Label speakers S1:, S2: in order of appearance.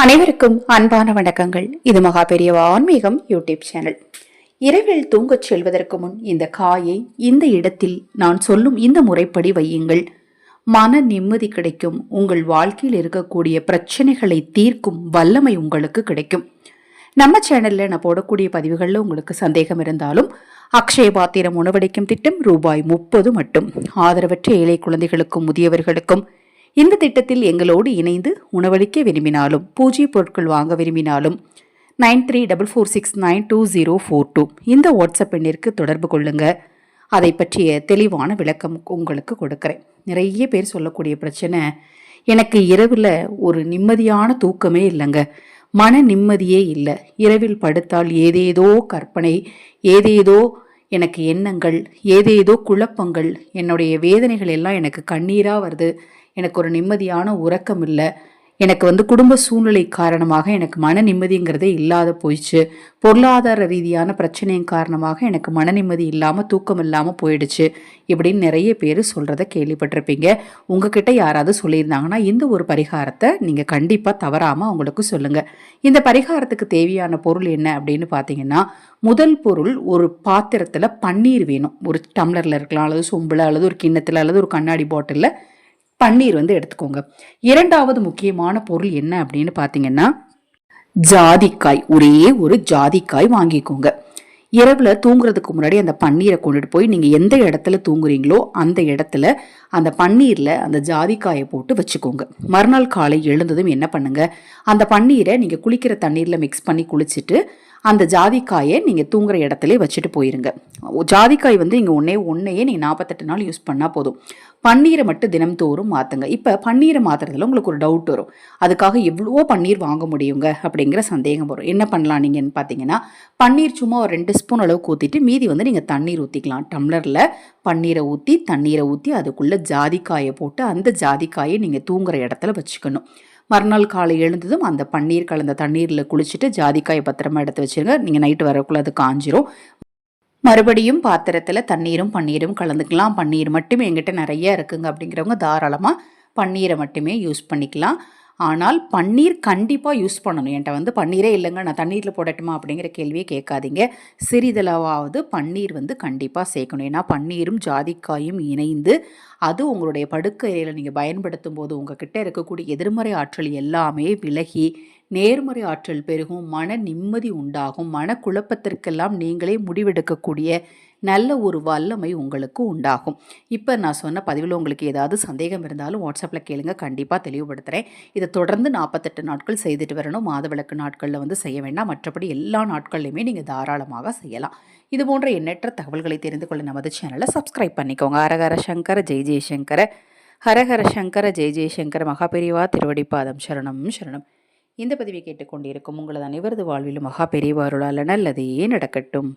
S1: அனைவருக்கும் அன்பான வணக்கங்கள். இது மகா பெரியவா ஆன்மீகம் யூடியூப் சேனல். இரவில் தூங்கச் செல்வதற்கு முன் இந்த காயை இந்த இடத்தில் நான் சொல்லும் இந்த முறைப்படி வையுங்கள். மன நிம்மதி கிடைக்கும். உங்கள் வாழ்க்கையில் இருக்கக்கூடிய பிரச்சனைகளை தீர்க்கும் வல்லமை உங்களுக்கு கிடைக்கும். நம்ம சேனல்ல நான் போடக்கூடிய பதிவுகளில் உங்களுக்கு சந்தேகம் இருந்தாலும் அக்ஷய பாத்திரம் உணவடைக்கும் திட்டம் ரூபாய் முப்பது மட்டும். ஆதரவற்ற ஏழை குழந்தைகளுக்கும் முதியவர்களுக்கும் இந்த திட்டத்தில் எங்களோடு இணைந்து உணவளிக்க விரும்பினாலும் பூஜ்ய பொருட்கள் வாங்க விரும்பினாலும் nine three double four six nine two zero four two இந்த வாட்ஸ்அப் எண்ணிற்கு தொடர்பு கொள்ளுங்க. அதை பற்றிய தெளிவான விளக்கம் உங்களுக்கு கொடுக்குறேன். நிறைய பேர் சொல்லக்கூடிய பிரச்சனை எனக்கு இரவில் ஒரு நிம்மதியான தூக்கமே இல்லைங்க. மன நிம்மதியே இல்லை. இரவில் படுத்தால் ஏதேதோ கற்பனை ஏதேதோ எனக்கு எண்ணங்கள் ஏதேதோ குழப்பங்கள் என்னுடைய வேதனைகள் எல்லாம் எனக்கு கண்ணீராக வருது. எனக்கு ஒரு நிம்மதியான உறக்கம் இல்லை. எனக்கு வந்து குடும்ப சூழ்நிலை காரணமாக எனக்கு மன நிம்மதிங்கிறதே இல்லாத போயிடுச்சு. பொருளாதார ரீதியான பிரச்சனையின் காரணமாக எனக்கு மன நிம்மதி இல்லாமல் தூக்கம் இல்லாமல் போயிடுச்சு இப்படின்னு நிறைய பேர் சொல்கிறத கேள்விப்பட்டிருப்பீங்க. உங்ககிட்ட யாராவது சொல்லியிருந்தாங்கன்னா இந்த ஒரு பரிகாரத்தை நீங்கள் கண்டிப்பாக தவறாமல் அவங்களுக்கு சொல்லுங்கள் இந்த பரிகாரத்துக்கு தேவையான பொருள் என்ன அப்படின்னு பார்த்தீங்கன்னா முதல் பொருள் ஒரு பாத்திரத்தில் பன்னீர் வேணும். ஒரு டம்ளரில் இருக்கலாம் அல்லது சொம்பில் அல்லது ஒரு கிண்ணத்தில் அல்லது ஒரு கண்ணாடி பாட்டிலில் பன்னீர் வந்து எடுத்துக்கோங்க. இரண்டாவது முக்கியமான பொருள் என்ன அப்படின்னு பார்த்தீங்கன்னா ஜாதிக்காய். ஒரே ஒரு ஜாதிக்காய் வாங்கிக்கோங்க. இரவில் தூங்குறதுக்கு முன்னாடி அந்த பன்னீரை கொண்டுட்டு போய் நீங்கள் எந்த இடத்துல தூங்குறீங்களோ அந்த இடத்துல அந்த பன்னீரில் அந்த ஜாதிக்காயை போட்டு வச்சுக்கோங்க. மறுநாள் காலை எழுந்ததும் என்ன பண்ணுங்கள் அந்த பன்னீரை நீங்கள் குளிக்கிற தண்ணீரில் மிக்ஸ் பண்ணி குளிச்சுட்டு அந்த ஜாதிக்காயை நீங்கள் தூங்குற இடத்துல வச்சுட்டு போயிருங்க. ஜாதிக்காய் வந்து இங்கே ஒன்றே ஒன்றையே நீங்கள் நாற்பத்தெட்டு நாள் யூஸ் பண்ணால் போதும். பன்னீரை மட்டும் தினம்தோறும் மாற்றுங்க இப்போ பன்னீரை மாற்றுறதுல உங்களுக்கு ஒரு டவுட் வரும். அதுக்காக எவ்வளோ பன்னீர் வாங்க முடியுங்க அப்படிங்கிற சந்தேகம் வரும். என்ன பண்ணலாம் நீங்கன்னு பார்த்தீங்கன்னா பன்னீர் சும்மா ஒரு ரெண்டு ஸ்பூன் அளவுக்கு ஊற்றிட்டு மீதி வந்து நீங்கள் தண்ணீர் ஊற்றிக்கலாம் டம்ளரில் பன்னீரை ஊற்றி தண்ணீரை ஊற்றி அதுக்குள்ளே ஜாதிக்காயை போட்டு அந்த ஜாதிக்காயை நீங்கள் தூங்குற இடத்துல வச்சுக்கணும். மறுநாள் காலை எழுந்ததும் அந்த பன்னீர் கலந்த தண்ணீரில் குளிச்சுட்டு ஜாதிக்காய் பத்திரமா எடுத்து வச்சுருங்க. நீங்கள் நைட்டு வரக்குள்ள அது காஞ்சிரும். மறுபடியும் பாத்திரத்தில் தண்ணீரும் பன்னீரும் கலந்துக்கலாம். பன்னீர் மட்டுமே எங்கிட்ட நிறைய இருக்குங்க அப்படிங்கிறவங்க தாராளமாக பன்னீரை மட்டுமே யூஸ் பண்ணிக்கலாம். ஆனால் பன்னீர் கண்டிப்பாக யூஸ் பண்ணணும். என்கிட்ட வந்து பன்னீரே இல்லைங்க. நான் தண்ணீரில் போடட்டுமா அப்படிங்கிற கேள்வியே கேட்காதீங்க. சிறிதளவாவது பன்னீர் வந்து கண்டிப்பாக சேர்க்கணும். ஏன்னா பன்னீரும் ஜாதிக்காயும் இணைந்து அது உங்களுடைய படுக்கையில் நீங்கள் பயன்படுத்தும் போது உங்ககிட்ட இருக்கக்கூடிய எதிர்மறை ஆற்றல் எல்லாமே விலகி நேர்மறை ஆற்றல் பெருகும் மன நிம்மதி உண்டாகும் மனக்குழப்பத்திற்கெல்லாம் நீங்களே முடிவெடுக்கக்கூடிய நல்ல ஒரு வல்லமை உங்களுக்கு உண்டாகும். இப்போ நான் சொன்ன பதிவில் உங்களுக்கு ஏதாவது சந்தேகம் இருந்தாலும் வாட்ஸ்அப்பில் கேளுங்க. கண்டிப்பாக தெளிவுபடுத்துகிறேன் இதை தொடர்ந்து நாற்பத்தெட்டு நாட்கள் செய்துட்டு வரணும். மாதவிளக்கு நாட்களில் வந்து செய்ய வேண்டாம். மற்றபடி எல்லா நாட்கள்லையுமே நீங்கள் தாராளமாக செய்யலாம். இது போன்ற எண்ணற்ற தகவல்களை தெரிந்து கொள்ள நமது சேனலை சப்ஸ்கிரைப் பண்ணிக்கோங்க. ஹரஹர சங்கர ஜெய் ஜெய்சங்கர ஹரஹர சங்கர ஜெய் ஜெய்சங்கர மகாபெரிவா திருவடிப்பாதம் சரணம் சரணம். இந்த பதிவை கேட்டுக்கொண்டிருக்கும் உங்களது அனைவரது வாழ்விலும் மகா பெரியவாருளால் நல்லதே நடக்கட்டும்.